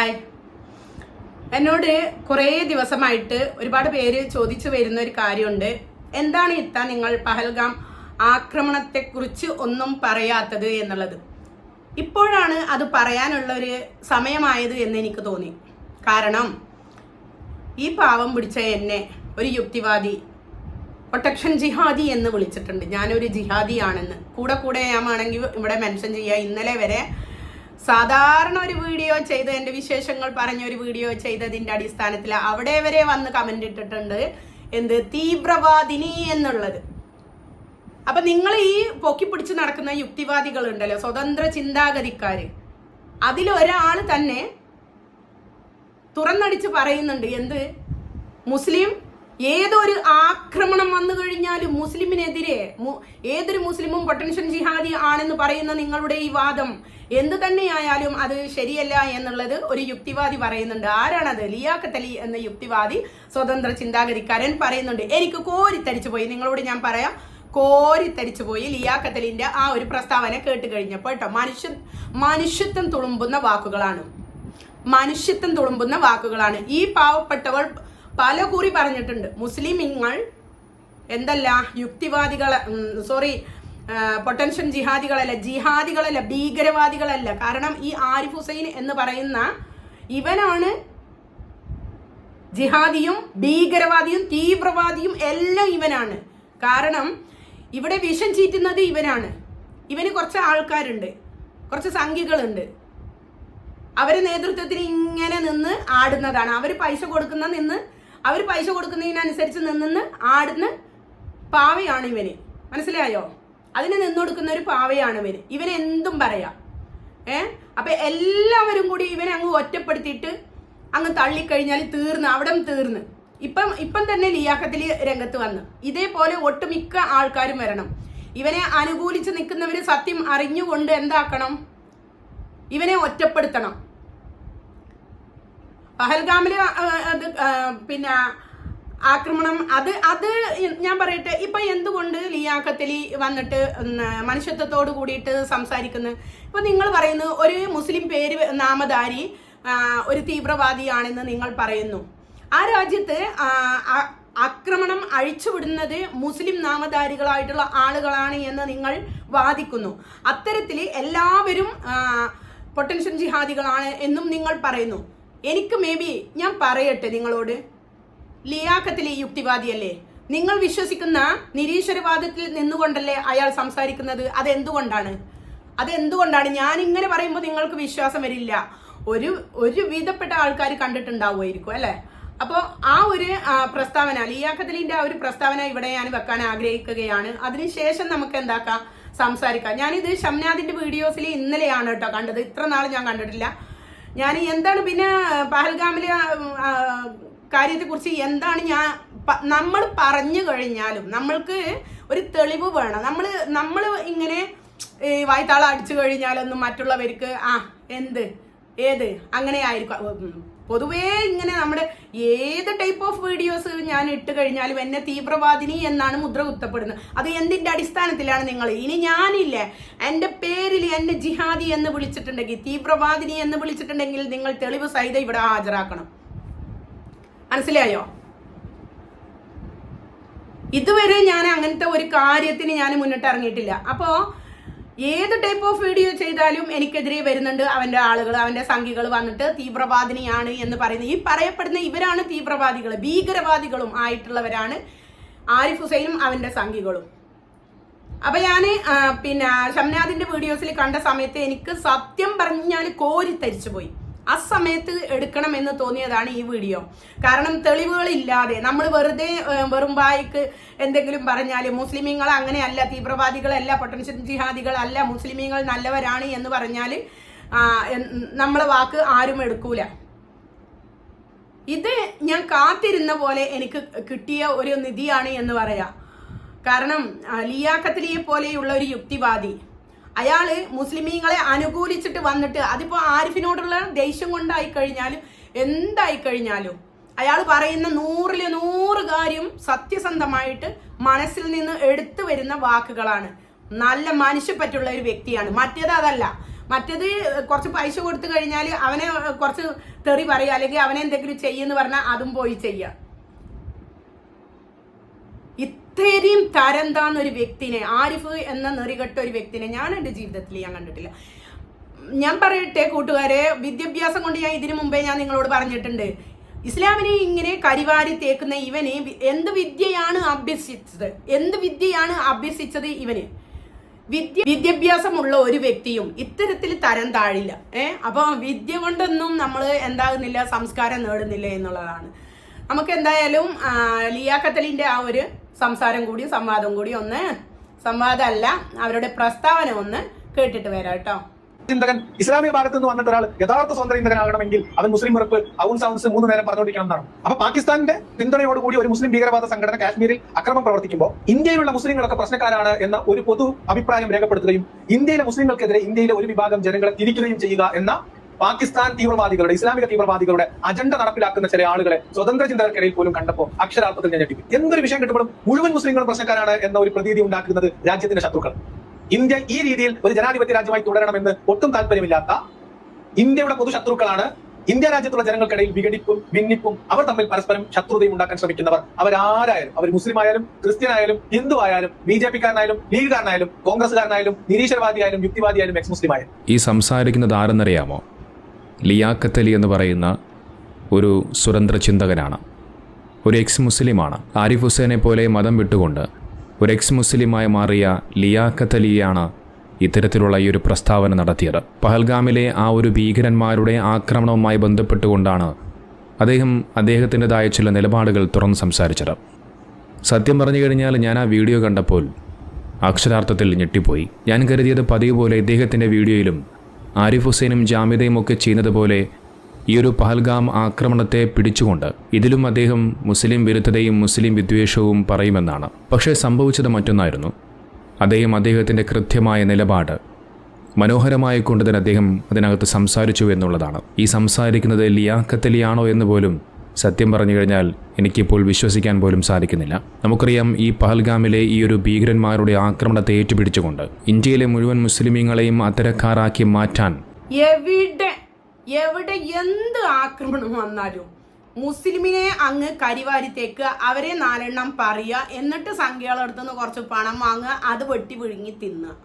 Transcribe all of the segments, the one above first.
Hi. എന്നോട് കുറേ ദിവസമായിട്ട് ഒരുപാട് പേര് ചോദിച്ചു വരുന്ന ഒരു കാര്യമുണ്ട്. എന്താണ് ഇത്ത നിങ്ങൾ പഹൽഗാം ആക്രമണത്തെക്കുറിച്ച് ഒന്നും പറയാത്തത് എന്നുള്ളത്? ഇപ്പോഴാണ് അത് പറയാനുള്ള ഒരു സമയമായത് എന്ന് എനിക്ക് തോന്നി. കാരണം ഈ പാവം പിടിച്ച എന്നെ ഒരു യുക്തിവാദി പ്രൊട്ടക്ഷൻ ജിഹാദി എന്ന് വിളിച്ചിട്ടുണ്ട്. ഞാനൊരു ജിഹാദിയാണെന്ന്. കൂടെ കൂടെ ഞാൻ വേണമെങ്കിൽ ഇവിടെ മെൻഷൻ ചെയ്യുക ഇന്നലെ വരെ സാധാരണ ഒരു വീഡിയോ ചെയ്ത് എന്റെ വിശേഷങ്ങൾ പറഞ്ഞ ഒരു വീഡിയോ ചെയ്തതിന്റെ അടിസ്ഥാനത്തിൽ അവിടെ വരെ വന്ന് കമന്റ് ഇട്ടിട്ടുണ്ട് എന്ത് തീവ്രവാദിനി എന്നുള്ളത്. അപ്പൊ നിങ്ങൾ ഈ പൊക്കി പിടിച്ച് നടക്കുന്ന യുക്തിവാദികളുണ്ടല്ലോ സ്വതന്ത്ര ചിന്താഗതിക്കാര്. അതിലൊരാൾ തന്നെ തുറന്നടിച്ച് പറയുന്നുണ്ട് എന്ത്? മുസ്ലിം ഏതൊരു ആക്രമണം വന്നു കഴിഞ്ഞാലും മുസ്ലിമിനെതിരെ ഏതൊരു മുസ്ലിമും പൊട്ടൻഷ്യൽ ജിഹാദി ആണെന്ന് പറയുന്ന നിങ്ങളുടെ ഈ വാദം. എന്ത് തന്നെയായാലും അത് ശരിയല്ല എന്നുള്ളത് ഒരു യുക്തിവാദി പറയുന്നുണ്ട്. ആരാണത്? ലിയാഖത്ത് അലി എന്ന യുക്തിവാദി സ്വതന്ത്ര ചിന്താഗതിക്കാരൻ പറയുന്നുണ്ട്. എനിക്ക് കോരിത്തരിച്ചു പോയി. നിങ്ങളോട് ഞാൻ പറയാം. കോരിത്തരിച്ചു പോയി ലിയാഖത്ത് അലിന്റെ ആ ഒരു പ്രസ്താവന കേട്ട് കഴിഞ്ഞപ്പോൾ കേട്ടോ മനുഷ്യ മനുഷ്യത്വം തുളുമ്പുന്ന വാക്കുകളാണ്. മനുഷ്യത്വം തുളുമ്പുന്ന വാക്കുകളാണ്. ഈ പാവപ്പെട്ടവൾ പല കുറി പറഞ്ഞിട്ടുണ്ട്. മുസ്ലിമിങ്ങൾ എന്തല്ല യുക്തിവാദികളെ സോറി പൊട്ടൻഷ്യൽ ജിഹാദികളല്ല ജിഹാദികളല്ല ഭീകരവാദികളല്ല. കാരണം ഈ ആരിഫ് ഹുസൈൻ എന്ന് പറയുന്ന ഇവനാണ് ജിഹാദിയും ഭീകരവാദിയും തീവ്രവാദിയും എല്ലാം ഇവനാണ്. കാരണം ഇവിടെ വിഷം ചീറ്റുന്നത് ഇവനാണ്. ഇവന് കുറച്ച് ആൾക്കാരുണ്ട്. കുറച്ച് സംഖ്യകളുണ്ട്. അവരെ നേതൃത്വത്തിന് ഇങ്ങനെ നിന്ന് ആടുന്നതാണ്. അവർ പൈസ കൊടുക്കുന്ന നിന്ന് അവർ പൈസ കൊടുക്കുന്നതിനനുസരിച്ച് നിന്ന് ആടുന്ന പാവയാണ് ഇവന്. മനസ്സിലായോ? അതിന് നിന്നുകൊടുക്കുന്ന ഒരു പാവയാണ് ഇവന്. ഇവന് എന്തും പറയാം. ഏ? അപ്പൊ എല്ലാവരും കൂടി ഇവനെ അങ്ങ് ഒറ്റപ്പെടുത്തിയിട്ട് അങ്ങ് തള്ളിക്കഴിഞ്ഞാൽ തീർന്ന് അവിടം തീർന്ന്. ഇപ്പം ഇപ്പം തന്നെ ലിയാക്കത്തിൽ രംഗത്ത് വന്ന്. ഇതേപോലെ ഒട്ടുമിക്ക ആൾക്കാരും വരണം. ഇവനെ അനുകൂലിച്ച് നിൽക്കുന്നവര് സത്യം അറിഞ്ഞുകൊണ്ട് എന്താക്കണം? ഇവനെ ഒറ്റപ്പെടുത്തണം. പഹൽഗാമിൽ പിന്നെ ആക്രമണം അത് അത് ഞാൻ പറയട്ടെ ഇപ്പൊ എന്തുകൊണ്ട് ലിയാക്കത്തലി വന്നിട്ട് മനുഷ്യത്വത്തോട് കൂടിയിട്ട് സംസാരിക്കുന്നു? ഇപ്പൊ നിങ്ങൾ പറയുന്നത് ഒരു മുസ്ലിം പേര് നാമധാരി ഒരു തീവ്രവാദിയാണെന്ന് നിങ്ങൾ പറയുന്നു. ആ രാജ്യത്ത് ആക്രമണം അഴിച്ചുവിടുന്നത് മുസ്ലിം നാമധാരികളായിട്ടുള്ള ആളുകളാണ് എന്ന് നിങ്ങൾ വാദിക്കുന്നു. അത്തരത്തിൽ എല്ലാവരും പൊട്ടൻഷ്യൽ ജിഹാദികളാണ് എന്നും നിങ്ങൾ പറയുന്നു. എനിക്ക് മേ ബി ഞാൻ പറയട്ടെ നിങ്ങളോട്. ലിയാക്കത്തിലെ യുക്തിവാദിയല്ലേ? നിങ്ങൾ വിശ്വസിക്കുന്ന നിരീശ്വരവാദത്തിൽ നിന്നുകൊണ്ടല്ലേ അയാൾ സംസാരിക്കുന്നത്? അതെന്തുകൊണ്ടാണ്? അതെന്തുകൊണ്ടാണ്? ഞാൻ ഇങ്ങനെ പറയുമ്പോൾ നിങ്ങൾക്ക് വിശ്വാസം വരില്ല. ഒരു ഒരു വിധപ്പെട്ട ആൾക്കാർ കണ്ടിട്ടുണ്ടാവുമായിരിക്കും അല്ലേ? അപ്പോൾ ആ ഒരു പ്രസ്താവന ലിയാഖത്തലിന്റെ ആ ഒരു പ്രസ്താവന ഇവിടെ ഞാൻ വെക്കാൻ ആഗ്രഹിക്കുകയാണ്. അതിനുശേഷം നമുക്ക് എന്താക്കാം? സംസാരിക്കാം. ഞാനിത് ഷംനാദിന്റെ വീഡിയോസിൽ ഇന്നലെയാണ് കേട്ടോ കണ്ടത്. ഇത്ര നാൾ ഞാൻ കണ്ടിട്ടില്ല. ഞാൻ എന്താണ് പിന്നെ പഹൽഗാമിലെ കാര്യത്തെ കാര്യത്തെക്കുറിച്ച് എന്താണ് ഞാൻ നമ്മൾ പറഞ്ഞു കഴിഞ്ഞാലും നമ്മൾക്ക് ഒരു തെളിവ് വേണം. നമ്മൾ നമ്മൾ ഇങ്ങനെ വായ്ത്താളം അടിച്ചു കഴിഞ്ഞാലൊന്നും മറ്റുള്ളവർക്ക് ആ എന്ത്? ഏത്? അങ്ങനെ ആയിരിക്കും പൊതുവേ ഇങ്ങനെ നമ്മുടെ ഏത് ടൈപ്പ് ഓഫ് വീഡിയോസ് ഞാൻ ഇട്ട് കഴിഞ്ഞാലും എന്നെ തീവ്രവാദിനി എന്നാണ് മുദ്ര കുത്തപ്പെടുന്നത്. അത് എന്തിന്റെ അടിസ്ഥാനത്തിലാണ് നിങ്ങൾ? ഇനി ഞാനില്ലേ. എന്റെ പേരിൽ എന്നെ ജിഹാദി എന്ന് വിളിച്ചിട്ടുണ്ടെങ്കിൽ തീവ്രവാദിനി എന്ന് വിളിച്ചിട്ടുണ്ടെങ്കിൽ നിങ്ങൾ തെളിവ് സഹിതം ഇവിടെ ഹാജരാക്കണം. മനസ്സിലായോ? ഇതുവരെ ഞാൻ അങ്ങനത്തെ ഒരു കാര്യത്തിന് ഞാൻ മുന്നിട്ട് ഇറങ്ങിയിട്ടില്ല. അപ്പോ ഏത് ടൈപ്പ് ഓഫ് വീഡിയോ ചെയ്താലും എനിക്കെതിരെ വരുന്നുണ്ട്. അവന്റെ ആളുകൾ അവന്റെ സംഖ്യകൾ വന്നിട്ട് തീവ്രവാദിനിയാണ് എന്ന് പറയുന്നത് ഈ പറയപ്പെടുന്ന ഇവരാണ് തീവ്രവാദികൾ. ഭീകരവാദികളും ആയിട്ടുള്ളവരാണ് ആരിഫ് ഹുസൈനും അവന്റെ സംഖ്യകളും അപ്പൊ ഞാൻ പിന്നെ ഷംനാദിന്റെ വീഡിയോസിൽ കണ്ട സമയത്ത് എനിക്ക് സത്യം പറഞ്ഞ് ഞാൻ കോരി തരിച്ചു പോയി ആ സമയത്ത് എടുക്കണം എന്ന് തോന്നിയതാണ് ഈ വീഡിയോ. കാരണം തെളിവുകളില്ലാതെ നമ്മൾ വെറുതെ വെറും വായിക്ക് എന്തെങ്കിലും പറഞ്ഞാൽ മുസ്ലിമീങ്ങൾ അങ്ങനെയല്ല തീവ്രവാദികളല്ല പൊട്ടൻഷ്യൽ ജിഹാദികളല്ല മുസ്ലിമീങ്ങൾ നല്ലവരാണ് എന്ന് പറഞ്ഞാൽ നമ്മളെ വാക്ക് ആരും എടുക്കൂല. ഇത് ഞാൻ കാത്തിരുന്ന പോലെ എനിക്ക് കിട്ടിയ ഒരു നിധിയാണ് എന്ന് പറയാം. കാരണം ലിയാക്കത്തിലിയെ പോലെയുള്ള ഒരു യുക്തിവാദി അയാൾ മുസ്ലിമീങ്ങളെ അനുകൂലിച്ചിട്ട് വന്നിട്ട് അതിപ്പോ ആരിഫിനോടുള്ള ദേഷ്യം കൊണ്ടായി കഴിഞ്ഞാലും എന്തായി കഴിഞ്ഞാലും അയാൾ പറയുന്ന നൂറിൽ നൂറ് കാര്യം സത്യസന്ധമായിട്ട് മനസ്സിൽ നിന്ന് എടുത്തു വരുന്ന വാക്കുകളാണ്. നല്ല മനുഷ്യപ്പറ്റുള്ള ഒരു വ്യക്തിയാണ്. മറ്റേത് അതല്ല. മറ്റേത് കുറച്ച് പൈസ കൊടുത്തു കഴിഞ്ഞാൽ അവനെ കുറച്ച് തെറി പറയുക അല്ലെങ്കിൽ അവനെ എന്തെങ്കിലും ചെയ്യുമെന്ന് പറഞ്ഞാൽ അതും പോയി ചെയ്യാം ഇത്രയും തരം താന്ന ഒരു വ്യക്തിനെ ആരിഫ് എന്ന നെറികെട്ട ഒരു വ്യക്തിനെ ഞാൻ എന്റെ ജീവിതത്തിൽ ഞാൻ കണ്ടിട്ടില്ല. ഞാൻ പറയട്ടെ കൂട്ടുകാരെ വിദ്യാഭ്യാസം കൊണ്ട് ഞാൻ ഇതിനു മുമ്പേ ഞാൻ നിങ്ങളോട് പറഞ്ഞിട്ടുണ്ട്. ഇസ്ലാമിനെ ഇങ്ങനെ കരിവാരി തേക്കുന്ന ഇവന് എന്ത് വിദ്യയാണ് അഭ്യസിച്ചത്? എന്ത് വിദ്യയാണ് അഭ്യസിച്ചത് ഇവന്? വിദ്യ വിദ്യാഭ്യാസമുള്ള ഒരു വ്യക്തിയും ഇത്തരത്തിൽ തരം താഴില്ല. ഏഹ് അപ്പൊ വിദ്യ കൊണ്ടൊന്നും നമ്മൾ എന്താകുന്നില്ല സംസ്കാരം നേടുന്നില്ല എന്നുള്ളതാണ്. നമുക്ക് എന്തായാലും ലിയാ കത്തലിന്റെ ആ ഒരു സംസാരം കൂടി സംവാദം കൂടി ഒന്ന് സംവാദമല്ല അവരുടെ പ്രസ്താവന ഒന്ന് കേട്ടിട്ട് വരാം കേട്ടോ. ചിന്തകൻ ഇസ്ലാമിക ഭാഗത്ത് നിന്ന് വന്നിട്ട് ഒരാൾ യഥാർത്ഥ സ്വതന്ത്ര ചിന്തകനാകണമെങ്കിൽ അവൻ മുസ്ലിം ഉറപ്പ് ഔൺ സൗൺസ് മൂന്ന് നേരം പറഞ്ഞുകൊണ്ടിരിക്കണം എന്നാണ്. അപ്പൊ പാകിസ്ഥാന്റെ പിന്തുണയോടുകൂടി ഒരു മുസ്ലിം ഭീകരവാദ സംഘടന കാശ്മീരിൽ അക്രമം പ്രവർത്തിക്കുമ്പോൾ ഇന്ത്യയിലുള്ള മുസ്ലിങ്ങളൊക്കെ പ്രശ്നക്കാരാണ് എന്ന ഒരു പൊതു അഭിപ്രായം രേഖപ്പെടുത്തുകയും ഇന്ത്യയിലെ മുസ്ലിങ്ങൾക്കെതിരെ ഇന്ത്യയിലെ ഒരു വിഭാഗം ജനങ്ങളെ തിരിക്കുകയും ചെയ്യുക എന്ന പാകിസ്ഥാൻ തീവ്രവാദികളുടെ ഇസ്ലാമിക തീവ്രവാദികളുടെ അജണ്ട നടപ്പിലാക്കുന്ന ചില ആളുകളെ സ്വതന്ത്ര ചിന്തകർക്കിടയിൽ പോലും കണ്ടപ്പോൾ അക്ഷരാർത്ഥത്തിൽ ഞാൻ ഞെട്ടിക്കും. എന്തൊരു വിഷയം കിട്ടുമ്പോഴും മുഴുവൻ മുസ്ലിങ്ങളും പ്രശ്നക്കാരാണ് എന്ന ഒരു പ്രതീതി ഉണ്ടാക്കുന്നത് രാജ്യത്തിന്റെ ശത്രുക്കൾ. ഇന്ത്യ ഈ രീതിയിൽ ഒരു ജനാധിപത്യ രാജ്യമായി തുടരണമെന്ന് ഒട്ടും താല്പര്യമില്ലാത്ത ഇന്ത്യയുടെ പൊതു ശത്രുക്കളാണ് ഇന്ത്യ രാജ്യത്തുള്ള ജനങ്ങൾക്കിടയിൽ വിഘടിപ്പും ഭിന്നിപ്പും അവർ തമ്മിൽ പരസ്പരം ശത്രുതയും ഉണ്ടാക്കാൻ ശ്രമിക്കുന്നവർ അവരാരായാലും അവർ മുസ്ലിം ആയാലും ക്രിസ്ത്യൻ ആയാലും ഹിന്ദു ആയാലും ബി ജെ പിക്കാരനായാലും ലീഗുകാരനായാലും കോൺഗ്രസ്സുകാരനായാലും നിരീശ്വരവാദിയായാലും യുക്തിവാദിയായാലും എക്സ് മുസ്ലിം ആയാലും ഈ സംസാരിക്കുന്നത് ആരെന്നറിയാമോ? ലിയാഖത്ത് അലി എന്ന് പറയുന്ന ഒരു സ്വതന്ത്ര ചിന്തകനാണ്. ഒരു എക്സ് മുസ്ലിമാണ്. ആരിഫ് ഹുസൈനെ പോലെ മതം വിട്ടുകൊണ്ട് ഒരു എക്സ് മുസ്ലിമായി മാറിയ ലിയാഖത്ത് അലിയാണ് ഇത്തരത്തിലുള്ള ഈ ഒരു പ്രസ്താവന നടത്തിയത്. പഹൽഗാമിലെ ആ ഒരു ഭീകരന്മാരുടെ ആക്രമണവുമായി ബന്ധപ്പെട്ടുകൊണ്ടാണ് അദ്ദേഹം അദ്ദേഹത്തിന്റെതായ ചില നിലപാടുകൾ തുറന്ന് സംസാരിച്ചത്. സത്യം പറഞ്ഞു കഴിഞ്ഞാൽ ഞാൻ ആ വീഡിയോ കണ്ടപ്പോൾ അക്ഷരാർത്ഥത്തിൽ ഞെട്ടിപ്പോയി. ഞാൻ കരുതിയത് പതിവ് പോലെ ഇദ്ദേഹത്തിന്റെ വീഡിയോയിലും ആരിഫ് ഹുസൈനും ജാമ്യതയും ഒക്കെ ചെയ്യുന്നതുപോലെ ഈ ഒരു പഹൽഗാം ആക്രമണത്തെ പിടിച്ചുകൊണ്ട് ഇതിലും അദ്ദേഹം മുസ്ലിം വിരുദ്ധതയും മുസ്ലിം വിദ്വേഷവും പറയുമെന്നാണ്. പക്ഷേ സംഭവിച്ചത് മറ്റൊന്നായിരുന്നു. അദ്ദേഹം അദ്ദേഹത്തിന്റെ കൃത്യമായ നിലപാട് മനോഹരമായി കൊണ്ട് തന്നെ അദ്ദേഹം അതിനകത്ത് സംസാരിച്ചു എന്നുള്ളതാണ്. ഈ സംസാരിക്കുന്നത് ലിയാക്കത്തലിയാണോ എന്ന് പോലും സത്യം പറഞ്ഞു കഴിഞ്ഞാൽ എനിക്കിപ്പോൾ വിശ്വസിക്കാൻ പോലും സാധിക്കുന്നില്ല. നമുക്കറിയാം ഈ പഹൽഗാമിലെ ഈ ഒരു ഭീകരന്മാരുടെ ആക്രമണത്തെ ഏറ്റുപിടിച്ചുകൊണ്ട് ഇന്ത്യയിലെ മുഴുവൻ മുസ്ലിമീങ്ങളെയും അത്തരക്കാരാക്കി മാറ്റാൻ എവിടെ എവിടെ എന്ത് ആക്രമണം വന്നാലും മുസ്ലിമിനെ അങ്ങ് കരിവാരി തേക്കുക അവരെ നാലെണ്ണം പറയുക എന്നിട്ട് സംഖ്യകളെടുത്തുനിന്ന് കുറച്ച് പണം വാങ്ങുക അത് വെട്ടി വിഴുങ്ങി തിന്നുക.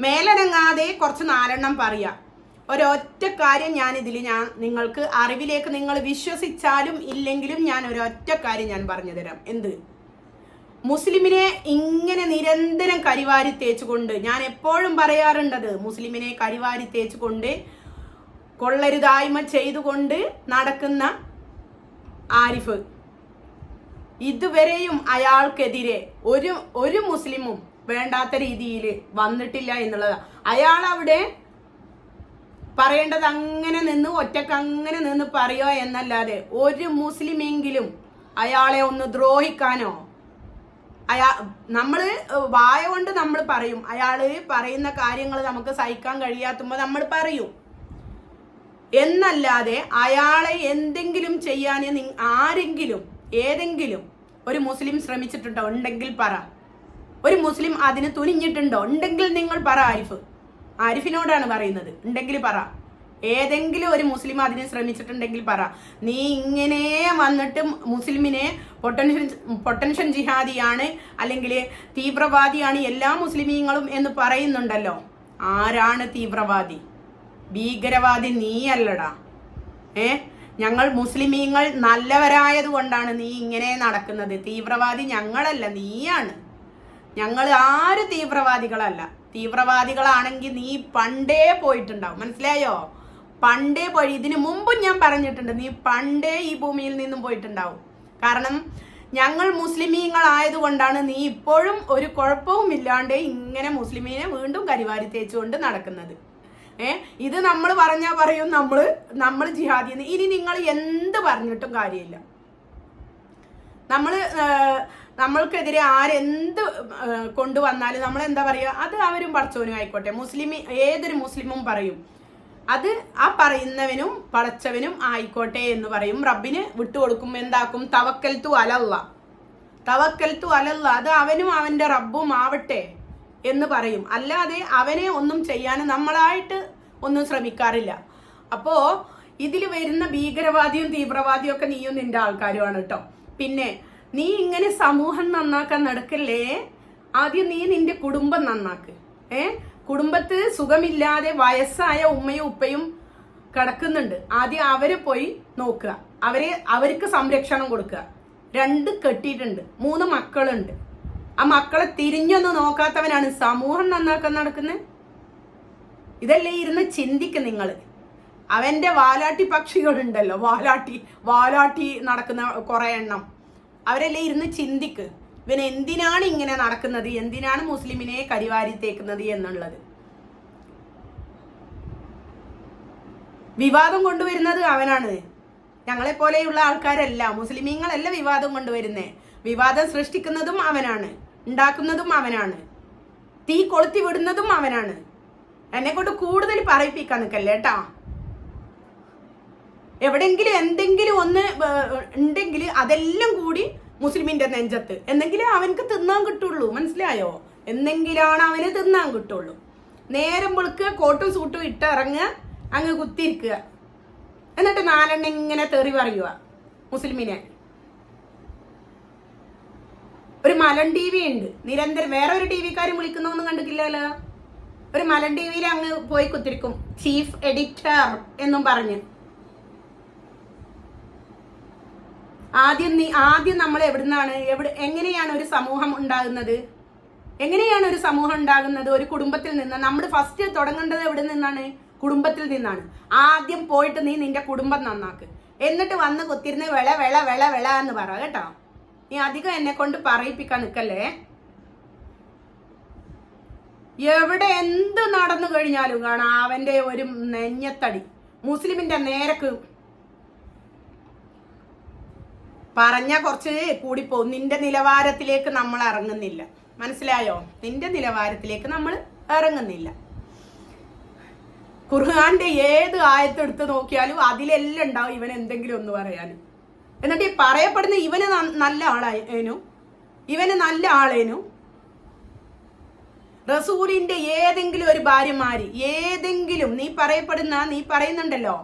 മേലനങ്ങാതെ കുറച്ച് നാലെണ്ണം പറയുക. ഒരൊറ്റ കാര്യം ഞാൻ ഇതിൽ ഞാൻ നിങ്ങൾക്ക് അറിവിലേക്ക് നിങ്ങൾ വിശ്വസിച്ചാലും ഇല്ലെങ്കിലും ഞാൻ ഒരൊറ്റ കാര്യം ഞാൻ പറഞ്ഞു തരാം. എന്ത്? മുസ്ലിമിനെ ഇങ്ങനെ നിരന്തരം കരിവാരി തേച്ചുകൊണ്ട് ഞാൻ എപ്പോഴും പറയാറുണ്ടത് മുസ്ലിമിനെ കരിവാരി തേച്ചുകൊണ്ട് കൊള്ളരുതായ്മ ചെയ്തുകൊണ്ട് നടക്കുന്ന ആരിഫ്. ഇതുവരെയും അയാൾക്കെതിരെ ഒരു ഒരു മുസ്ലിമും വേണ്ടാത്ത രീതിയിൽ വന്നിട്ടില്ല എന്നുള്ളതാണ് അയാൾ അവിടെ പറയേണ്ടത് അങ്ങനെ നിന്ന് ഒറ്റയ്ക്ക് അങ്ങനെ നിന്ന് പറയുക എന്നല്ലാതെ ഒരു മുസ്ലിമെങ്കിലും അയാളെ ഒന്ന് ദ്രോഹിക്കാനോ അയാ നമ്മൾ വായ കൊണ്ട് നമ്മൾ പറയും. അയാൾ പറയുന്ന കാര്യങ്ങൾ നമുക്ക് സഹിക്കാൻ കഴിയാത്തുമ്പോൾ നമ്മൾ പറയും. എന്നല്ലാതെ അയാളെ എന്തെങ്കിലും ചെയ്യാൻ ആരെങ്കിലും ഏതെങ്കിലും ഒരു മുസ്ലിം ശ്രമിച്ചിട്ടുണ്ടോ? ഉണ്ടെങ്കിൽ പറ. ഒരു മുസ്ലിം അതിന് തുനിഞ്ഞിട്ടുണ്ടോ? ഉണ്ടെങ്കിൽ നിങ്ങൾ പറ ആരിഫ്. ആരിഫിനോടാണ് പറയുന്നത്. ഉണ്ടെങ്കിൽ പറ. ഏതെങ്കിലും ഒരു മുസ്ലിം അതിനെ ശ്രമിച്ചിട്ടുണ്ടെങ്കിൽ പറ. നീ ഇങ്ങനെ വന്നിട്ട് മുസ്ലിമിനെ പൊട്ടൻഷ്യൻ പൊട്ടൻഷ്യൻ ജിഹാദിയാണ് അല്ലെങ്കിൽ തീവ്രവാദിയാണ് എല്ലാ മുസ്ലിമീങ്ങളും എന്ന് പറയുന്നുണ്ടല്ലോ. ആരാണ് തീവ്രവാദി? ഭീകരവാദി നീയല്ലടാ ഏ? ഞങ്ങൾ മുസ്ലിമീങ്ങൾ നല്ലവരായത് കൊണ്ടാണ് നീ ഇങ്ങനെ നടക്കുന്നത്. തീവ്രവാദി ഞങ്ങളല്ല നീയാണ്. ഞങ്ങൾ ആര് തീവ്രവാദികളല്ല? തീവ്രവാദികളാണെങ്കിൽ നീ പണ്ടേ പോയിട്ടുണ്ടാവും. മനസ്സിലായോ? പണ്ടേ പോയി. ഇതിനു മുമ്പും ഞാൻ പറഞ്ഞിട്ടുണ്ട് നീ പണ്ടേ ഈ ഭൂമിയിൽ നിന്നും പോയിട്ടുണ്ടാവും. കാരണം ഞങ്ങൾ മുസ്ലിമീങ്ങളായതുകൊണ്ടാണ് നീ ഇപ്പോഴും ഒരു കുഴപ്പവും ഇല്ലാണ്ട് ഇങ്ങനെ മുസ്ലിമീനെ വീണ്ടും കരിവാരി തേച്ചുകൊണ്ട് നടക്കുന്നത്. ഏ? ഇത് നമ്മൾ പറഞ്ഞാൽ പറയും നമ്മൾ നമ്മൾ ജിഹാദി ഇനി നിങ്ങൾ എന്ത് പറഞ്ഞിട്ടും കാര്യമില്ല. നമ്മൾ നമ്മൾക്കെതിരെ ആരെന്ത് കൊണ്ടുവന്നാലും നമ്മൾ എന്താ പറയുക അത് അവരും പടച്ചവനും ആയിക്കോട്ടെ. മുസ്ലിം ഏതൊരു മുസ്ലിമും പറയും. അത് ആ പറയുന്നവനും പടച്ചവനും ആയിക്കോട്ടെ എന്ന് പറയും. റബ്ബിന് വിട്ടുകൊടുക്കും എന്താക്കും? തവക്കൽ തു അലല്ല. തവക്കൽ തു അലല്ല. അത് അവനും അവന്റെ റബ്ബും ആവട്ടെ എന്ന് പറയും. അല്ലാതെ അവനെ ഒന്നും ചെയ്യാൻ നമ്മളായിട്ട് ഒന്നും ശ്രമിക്കാറില്ല. അപ്പോ ഇതിൽ വരുന്ന ഭീകരവാദിയും തീവ്രവാദിയും ഒക്കെ നീയും നിന്റെ ആൾക്കാരുമാണ് കേട്ടോ. പിന്നെ നീ ഇങ്ങനെ സമൂഹം നന്നാക്കാൻ നടക്കല്ലേ? ആദ്യം നീ നിന്റെ കുടുംബം നന്നാക്ക്. ഏ? കുടുംബത്ത് സുഖമില്ലാതെ വയസ്സായ ഉമ്മയും ഉപ്പയും കിടക്കുന്നുണ്ട്. ആദ്യം അവരെ പോയി നോക്കുക. അവരെ അവർക്ക് സംരക്ഷണം കൊടുക്കുക. രണ്ട് കെട്ടിയിട്ടുണ്ട്. മൂന്ന് മക്കളുണ്ട്. ആ മക്കളെ തിരിഞ്ഞൊന്നും നോക്കാത്തവനാണ് സമൂഹം നന്നാക്കാൻ നടക്കുന്നത് ഇതല്ലേ ഇരുന്ന് ചിന്തിക്ക് നിങ്ങൾ അവന്റെ വാലാട്ടി പക്ഷികളുണ്ടല്ലോ. വാലാട്ടി വാലാട്ടി നടക്കുന്ന കുറെ എണ്ണം. അവരെല്ലാം ഇരുന്ന് ചിന്തിക്ക്. ഇവൻ എന്തിനാണ് ഇങ്ങനെ നടക്കുന്നത്? എന്തിനാണ് മുസ്ലിമിനെ കരിവാരി തേക്കുന്നത് എന്നുള്ളത്. വിവാദം കൊണ്ടുവരുന്നത് അവനാണ്. ഞങ്ങളെ പോലെയുള്ള ആൾക്കാരല്ല. മുസ്ലിമീങ്ങളല്ല വിവാദം കൊണ്ടുവരുന്നേ. വിവാദം സൃഷ്ടിക്കുന്നതും അവനാണ്. ഉണ്ടാക്കുന്നതും അവനാണ്. തീ കൊളുത്തി വിടുന്നതും അവനാണ്. എന്നെ കൊണ്ട് കൂടുതൽ പറയിപ്പിക്കാൻ നിൽക്കല്ലേ എവിടെങ്കിലും എന്തെങ്കിലും ഒന്ന് ഉണ്ടെങ്കിൽ അതെല്ലാം കൂടി മുസ്ലിമിന്റെ നെഞ്ചത്ത്. എന്തെങ്കിലും അവനക്ക് തിന്നാൻ കിട്ടുള്ളൂ. മനസ്സിലായോ? എന്തെങ്കിലാണ് അവന് തിന്നാൻ കിട്ടുള്ളൂ. നേരം വെളുക്കുക കോട്ടും സൂട്ടും ഇട്ട് ഇറങ്ങുക അങ്ങ് കുത്തിരിക്കുക എന്നിട്ട് നാലെണ്ണ ഇങ്ങനെ തെറി പറയുക മുസ്ലിമിനെ. ഒരു മലൻ ടി വി ഉണ്ട്. നിരന്തരം വേറെ ഒരു ടി വിക്കാരും വിളിക്കുന്നൊന്നും കണ്ടിട്ടില്ലല്ലോ? ഒരു മലൻ ടി വിയിൽ അങ്ങ് പോയി കുത്തിരിക്കും. ചീഫ് എഡിറ്റർ എന്നും പറഞ്ഞ്. ആദ്യം നീ ആദ്യം നമ്മൾ എവിടുന്നാണ് എവിടെ എങ്ങനെയാണ് ഒരു സമൂഹം ഉണ്ടാകുന്നത്? എങ്ങനെയാണ് ഒരു സമൂഹം ഉണ്ടാകുന്നത്? ഒരു കുടുംബത്തിൽ നിന്ന് നമ്മൾ ഫസ്റ്റ് തുടങ്ങേണ്ടത് എവിടെ നിന്നാണ്? കുടുംബത്തിൽ നിന്നാണ്. ആദ്യം പോയിട്ട് നീ നിന്റെ കുടുംബം നന്നാക്ക്. എന്നിട്ട് വന്ന് കുത്തിരുന്ന് വെള വെള വെള വെള എന്ന് പറ കേട്ടോ? നീ അധികം എന്നെ കൊണ്ട് പറയിപ്പിക്കാൻ നിൽക്കല്ലേ? എവിടെ എന്ത് നടന്നു കഴിഞ്ഞാലും കാണാം അവന്റെ ഒരു നെഞ്ഞത്തടി. മുസ്ലിമിന്റെ നേരക്ക് പറഞ്ഞ കുറച്ച് കൂടിപ്പോവും. നിന്റെ നിലവാരത്തിലേക്ക് നമ്മൾ ഇറങ്ങുന്നില്ല. മനസ്സിലായോ? നിന്റെ നിലവാരത്തിലേക്ക് നമ്മൾ ഇറങ്ങുന്നില്ല. ഖുർഹാന്റെ ഏത് ആയത്തെടുത്ത് നോക്കിയാലും അതിലെല്ലാം ഉണ്ടാവും ഇവൻ എന്തെങ്കിലും ഒന്ന് പറയാനും എന്നിട്ട് ഈ പറയപ്പെടുന്ന ഇവന് നല്ല ആളേനു ഇവന് നല്ല ആളേനു. റസൂലിന്റെ ഏതെങ്കിലും ഒരു ഭാര്യമാര് ഏതെങ്കിലും നീ പറയപ്പെടുന്ന നീ പറയുന്നുണ്ടല്ലോ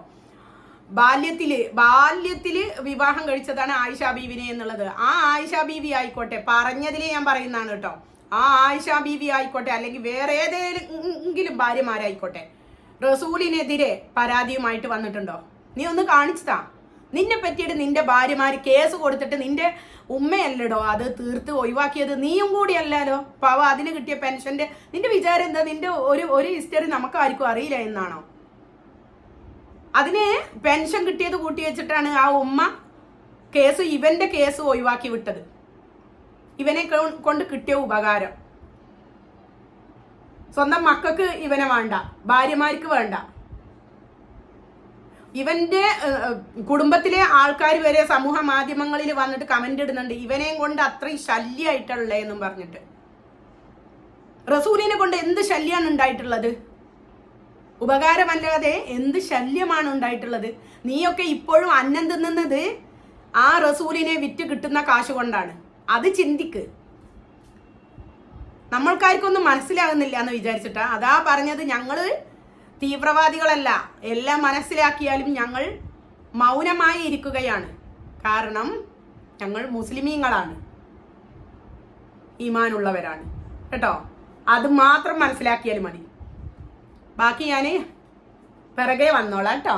ബാല്യത്തിൽ ബാല്യത്തിൽ വിവാഹം കഴിച്ചതാണ് ആയിഷ ബീവിനെ എന്നുള്ളത്. ആ ആയിഷ ബീവി ആയിക്കോട്ടെ പറഞ്ഞതിൽ ഞാൻ പറയുന്നതാണ് കേട്ടോ. ആ ആയിഷ ബീവി ആയിക്കോട്ടെ അല്ലെങ്കിൽ വേറെ ഏതെങ്കിലും ഭാര്യമാരായിക്കോട്ടെ റസൂലിനെതിരെ പരാതിയുമായിട്ട് വന്നിട്ടുണ്ടോ? നീ ഒന്ന് കാണിച്ചതാ. നിന്നെ പറ്റിയിട്ട് നിന്റെ ഭാര്യമാർ കേസ് കൊടുത്തിട്ട് നിന്റെ ഉമ്മയല്ലടോ അത് തീർത്ത് ഒഴിവാക്കിയത്. നീയും കൂടി അല്ലല്ലോ. പാവ അതിന് കിട്ടിയ പെൻഷന്റെ നിന്റെ വിചാരം എന്താ? നിന്റെ ഒരു ഒരു ഹിസ്റ്ററി നമുക്ക് ആർക്കും അറിയില്ല എന്നാണോ? അതിന് പെൻഷൻ കിട്ടിയത് കൂട്ടി വെച്ചിട്ടാണ് ആ ഉമ്മ കേസ് ഇവന്റെ കേസ് ഒഴിവാക്കി വിട്ടത്. ഇവനെ കൊണ്ട് കിട്ടിയ ഉപകാരം. സ്വന്തം മക്കൾക്ക് ഇവനെ വേണ്ട ഭാര്യമാർക്ക് വേണ്ട. ഇവന്റെ കുടുംബത്തിലെ ആൾക്കാർ വരെ സമൂഹ മാധ്യമങ്ങളിൽ വന്നിട്ട് കമന്റ് ഇടുന്നുണ്ട് ഇവനെയും കൊണ്ട് അത്രയും ശല്യമായിട്ടുള്ളേ എന്നും പറഞ്ഞിട്ട്. റസൂലിനെ കൊണ്ട് എന്ത് ശല്യമാണ് ഉണ്ടായിട്ടുള്ളത്? ഉപകാരമല്ലാതെ എന്ത് ശല്യമാണ് ഉണ്ടായിട്ടുള്ളത്? നീയൊക്കെ ഇപ്പോഴും അന്നം തിന്നുന്നത് ആ റസൂലിനെ വിറ്റ് കിട്ടുന്ന കാശ് കൊണ്ടാണ് അത് ചിന്തിക്ക്. നമ്മൾക്കാർക്കൊന്നും മനസ്സിലാകുന്നില്ല എന്ന് വിചാരിച്ചിട്ടാ. അതാ പറഞ്ഞത് ഞങ്ങൾ തീവ്രവാദികളല്ല. എല്ലാം മനസ്സിലാക്കിയാലും ഞങ്ങൾ മൗനമായി ഇരിക്കുകയാണ്. കാരണം ഞങ്ങൾ മുസ്ലിമീങ്ങളാണ്. ഈമാനുള്ളവരാണ്. കേട്ടോ? അത് മാത്രം മനസ്സിലാക്കിയാൽ മതി. ബാക്കി ഞാൻ പിറകെ വന്നോളാം കേട്ടോ.